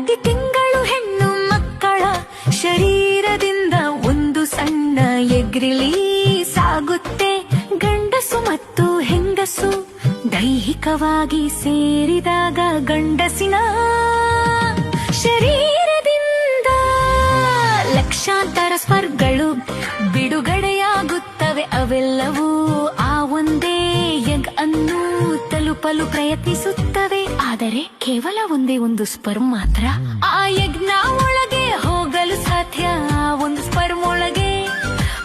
ಪ್ರತಿ ತಿಂಗಳು ಹೆಣ್ಣು ಮಕ್ಕಳ ಶರೀರದಿಂದ ಒಂದು ಸಣ್ಣ ಎಗ್ರಿಲಿ ಸಾಗುತ್ತೆ. ಗಂಡಸು ಮತ್ತು ಹೆಂಗಸು ದೈಹಿಕವಾಗಿ ಸೇರಿದಾಗ ಗಂಡಸಿನ ಶರೀರದಿಂದ ಲಕ್ಷಾಂತರ ಸ್ಪರ್ಗಳು ಬಿಡುಗಡೆಯಾಗುತ್ತವೆ. ಅವೆಲ್ಲವೂ ಆ ಒಂದೇ ಯಗ್ ಅನ್ನು ತಲುಪಲು ಪ್ರಯತ್ನಿಸುತ್ತವೆ. ಆದರೆ ಕೇವಲ ಒಂದೇ ಒಂದು ಸ್ಪರ್ಮ್ ಮಾತ್ರ. ಆ ಯಜ್ಞ ಒಳಗೆ ಹೋಗಲು ಸಾಧ್ಯ. ಒಂದು ಸ್ಪರ್ಮ್ ಒಳಗೆ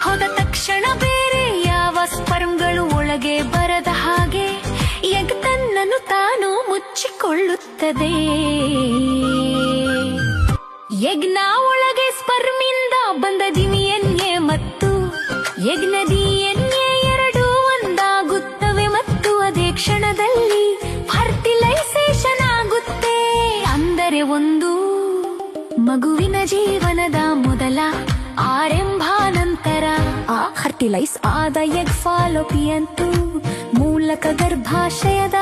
ಹೋದ ತಕ್ಷಣ ಬೇರೆ ಯಾವ ಸ್ಪರ್ಮ್ಗಳು ಒಳಗೆ ಬರದ ಹಾಗೆ ಯಗ್ ತನ್ನನ್ನು ತಾನು ಮುಚ್ಚಿಕೊಳ್ಳುತ್ತದೆ. ಯಜ್ಞ ಒಳಗೆ ಸ್ಪರ್ಮಿಂದ ಬಂದ ದಿಮಿಯನ್ಯೆ ಮತ್ತು ಯಜ್ಞ ಡಿಎನ್ಎ ಎರಡು ಒಂದಾಗುತ್ತವೆ ಮತ್ತು ಅದೇ ಕ್ಷಣದಲ್ಲಿ ಅಂದರೆ ಒಂದು ಮಗುವಿನ ಜೀವನದ ಮೊದಲ ಆರಂಭ ನಂತರ ಆ ಫರ್ಟಿಲೈಸ್ ಆದ ಎಗ್ ಫಾಲೋಪಿಯಂತು ಮೂಲಕ ಗರ್ಭಾಶಯದ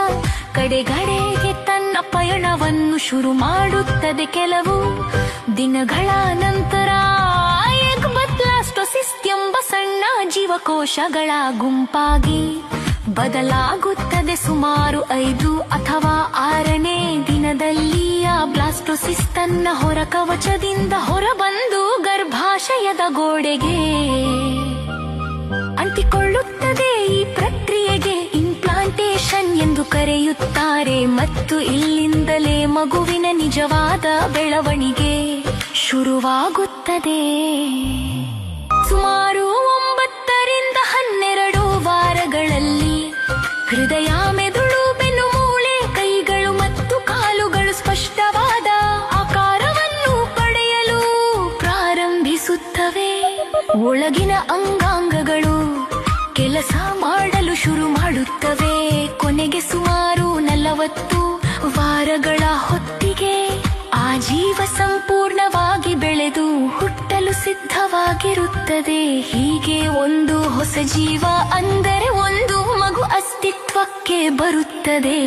ಕಡೆಗಡೆಗೆ ತನ್ನ ಪಯಣವನ್ನು ಶುರು ಮಾಡುತ್ತದೆ ಕೆಲವು ದಿನಗಳ ನಂತರ ಎಂಬ ಸಣ್ಣ ಜೀವಕೋಶಗಳ ಗುಂಪಾಗಿ ಬದಲಾಗುತ್ತದೆ ಸುಮಾರು ಐದು ಅಥವಾ ಆರನೇ ದಿನದಲ್ಲಿ. ಬ್ಲಾಸ್ಟೋಸಿಸ್ ತನ್ನ ಹೊರ ಕವಚದಿಂದ ಹೊರಬಂದು ಗರ್ಭಾಶಯದ ಗೋಡೆಗೆ ಅಂಟಿಕೊಳ್ಳುತ್ತದೆ ಈ ಪ್ರಕ್ರಿಯೆಗೆ ಇಂಪ್ಲಾಂಟೇಶನ್ ಎಂದು ಕರೆಯುತ್ತಾರೆ ಮತ್ತು ಇಲ್ಲಿಂದಲೇ ಮಗುವಿನ ನಿಜವಾದ ಬೆಳವಣಿಗೆ ಶುರುವಾಗುತ್ತದೆ. ಸುಮಾರು ಒಂಬತ್ತರಿಂದ ಹನ್ನೆರಡು ವಾರಗಳಲ್ಲಿ ಹೃದಯ ಪ್ರಾರಂಭಿಸುತ್ತವೆ ಒಳಗಿನ ಅಂಗಾಂಗಗಳು ಕೆಲಸ ಮಾಡಲು ಶುರು ಮಾಡುತ್ತವೆ. ಕೊನೆಗೆ ಸುಮಾರು ನಲವತ್ತು ವಾರಗಳ ಹೊತ್ತಿಗೆ ಆ ಜೀವ ಸಂಪೂರ್ಣವಾಗಿ ಬೆಳೆದು ಹುಟ್ಟಲು ಸಿದ್ಧವಾಗಿರುತ್ತದೆ. ಹೀಗೆ ಒಂದು ಹೊಸ ಜೀವ ಅಂದರೆ ಒಂದು ಮಗು ಅಸ್ತಿತ್ವಕ್ಕೆ ಬರುತ್ತದೆ.